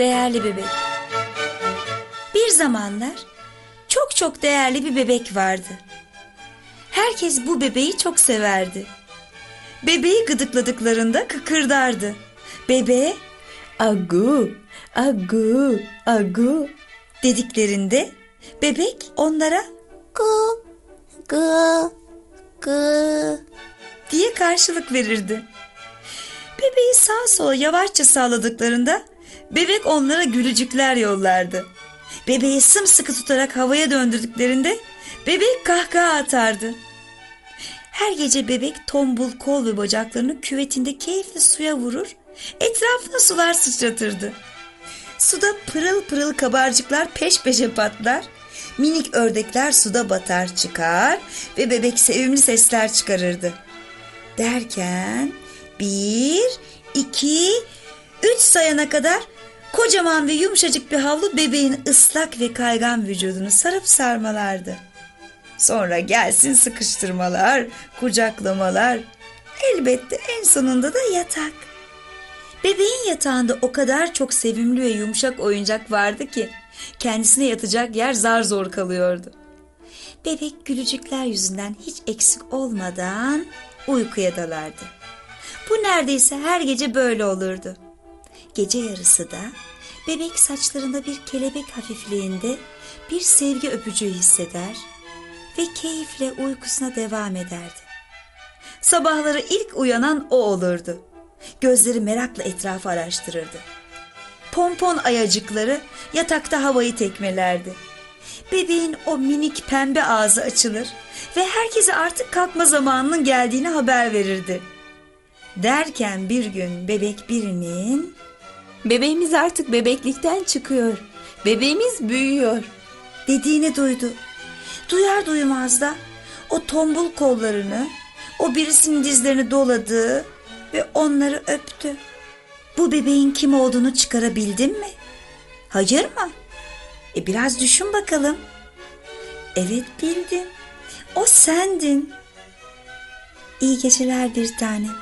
değerli bebek. Bir zamanlar çok çok değerli bir bebek vardı. Herkes bu bebeği çok severdi. Bebeği gıdıkladıklarında kıkırdardı. Bebeğe agu, agu, agu dediklerinde bebek onlara gu, gu, gu diye karşılık verirdi. Bebeği sağa sola yavaşça sağladıklarında bebek onlara gülücükler yollardı. Bebeği sımsıkı tutarak havaya döndürdüklerinde bebek kahkaha atardı. Her gece bebek tombul kol ve bacaklarını küvetinde keyifli suya vurur, etrafına sular sıçratırdı. Suda pırıl pırıl kabarcıklar peş peşe patlar, minik ördekler suda batar çıkar ve bebek sevimli sesler çıkarırdı. Derken bir, iki, sayana kadar kocaman ve yumuşacık bir havlu bebeğin ıslak ve kaygan vücudunu sarıp sarmalardı. Sonra gelsin sıkıştırmalar, kucaklamalar. Elbette en sonunda da yatak. Bebeğin yatağında o kadar çok sevimli ve yumuşak oyuncak vardı ki kendisine yatacak yer zar zor kalıyordu. Bebek gülücükler yüzünden hiç eksik olmadan uykuya dalardı. Bu neredeyse her gece böyle olurdu. Gece yarısı da bebek saçlarında bir kelebek hafifliğinde bir sevgi öpücüğü hisseder ve keyifle uykusuna devam ederdi. Sabahları ilk uyanan o olurdu. Gözleri merakla etrafı araştırırdı. Pompon ayacıkları yatakta havayı tekmelerdi. Bebeğin o minik pembe ağzı açılır ve herkese artık kalkma zamanının geldiğini haber verirdi. Derken bir gün bebek birinin Bebeğimiz artık bebeklikten çıkıyor. Bebeğimiz büyüyor. dediğini duydu. Duyar duymaz da o tombul kollarını, o birisinin dizlerini doladı ve onları öptü. Bu bebeğin kim olduğunu çıkarabildin mi? Hayır mı? E biraz düşün bakalım. Evet bildim. O sendin. İyi geceler bir tanem.